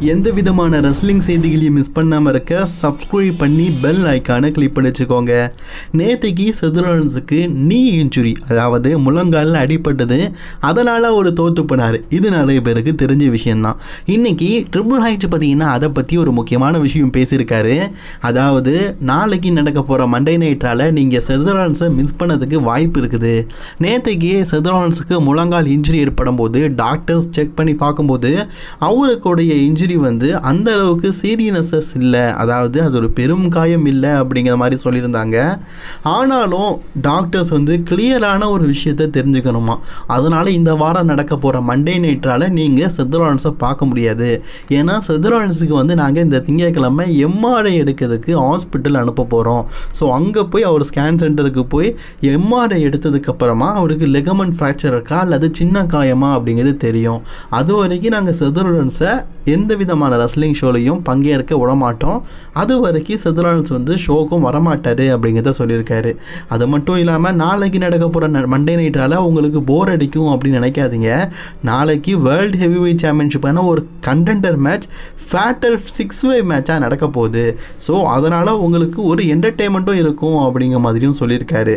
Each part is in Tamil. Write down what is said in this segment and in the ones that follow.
எந்த விதமான ரெஸ்லிங் செய்திகளையும் மிஸ் பண்ணாமல் இருக்க சப்ஸ்கிரைப் பண்ணி பெல் ஐக்கானை கிளிக் பண்ணி வச்சுக்கோங்க நேற்றுக்கு செதுரன்ஸுக்கு நீ இன்ஜுரி அதாவது முழங்காலில் அடிப்பட்டது அதனால் அவர் தோத்து போனார். இது நிறைய பேருக்கு தெரிஞ்ச விஷயம்தான். இன்றைக்கி ட்ரிபிள் ஹைட்ஸ் பார்த்தீங்கன்னா அதை பற்றி ஒரு முக்கியமான விஷயம் பேசியிருக்காரு. அதாவது நாளைக்கு நடக்க போகிற மண்டே நைட்டால் நீங்கள் செதுரான்ஸை மிஸ் பண்ணதுக்கு வாய்ப்பு இருக்குது. நேற்றுக்கு செதுரான்ஸுக்கு முழங்கால் இன்ஜுரி ஏற்படும் போது டாக்டர்ஸ் செக் பண்ணி பார்க்கும்போது அவருக்குடைய இன்ஜுரி வந்து அந்த அளவுக்கு சீரியஸ்னஸ் இல்லை. அதாவது அது ஒரு பெரும் காயம் இல்லை அப்படிங்கிற மாதிரி சொல்லியிருந்தாங்க. ஆனாலும் டாக்டர்ஸ் வந்து கிளியரான ஒரு விஷயத்தை தெரிஞ்சுக்கணுமா? அதனால் இந்த வாரம் நடக்க போகிற மண்டே நைட்டால் நீங்கள் செதுரான்ஸை பார்க்க முடியாது. ஏன்னா செதுரான்ஸுக்கு வந்து நாங்கள் இந்த திங்கட்கிழமை எம்ஆர்ஐ எடுக்கிறதுக்கு ஹாஸ்பிட்டல் அனுப்ப போகிறோம் ஸோ அங்கே போய் அவர் ஸ்கேன் சென்டருக்கு போய் எம்ஆர்ஐ எடுத்ததுக்கப்புறமா அவருக்கு லெகமன் ஃப்ராக்சர் இருக்கா? அல்லது சின்ன காயமா? அப்படிங்கிறது தெரியும். அது வரைக்கும் நாங்கள் செதுரன்ஸை எந்த விதமான ரெஸ்லிங் ஷோலையும் பங்கேற்க விடமாட்டோம். அது வரைக்கும் செதுரான்ஸ் வந்து ஷோக்கும் வரமாட்டார் அப்படிங்கிறத சொல்லியிருக்காரு. அது மட்டும் இல்லாமல் நாளைக்கு நடக்க போகிற மண்டே நைட்டால் உங்களுக்கு போர் அடிக்கும் அப்படின்னு நினைக்காதீங்க. நாளைக்கு வேர்ல்டு ஹெவி வெயிட் சாம்பியன்ஷிப்பான ஒரு contender match fatal six way மேட்சாக நடக்க போகுது. ஸோ அதனால் உங்களுக்கு ஒரு என்டர்டெயின்மெண்ட்டும் இருக்கும் அப்படிங்கிற மாதிரியும் சொல்லியிருக்காரு.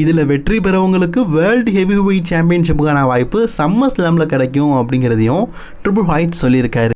இதில் வெற்றி பெறவங்களுக்கு வேர்ல்டு ஹெவி வெயிட் சாம்பியன்ஷிப்புக்கான வாய்ப்பு சம்மர் ஸ்லாமில் கிடைக்கும் அப்படிங்கிறதையும் ட்ரிபிள் ஹைட் சொல்லியிருக்காரு.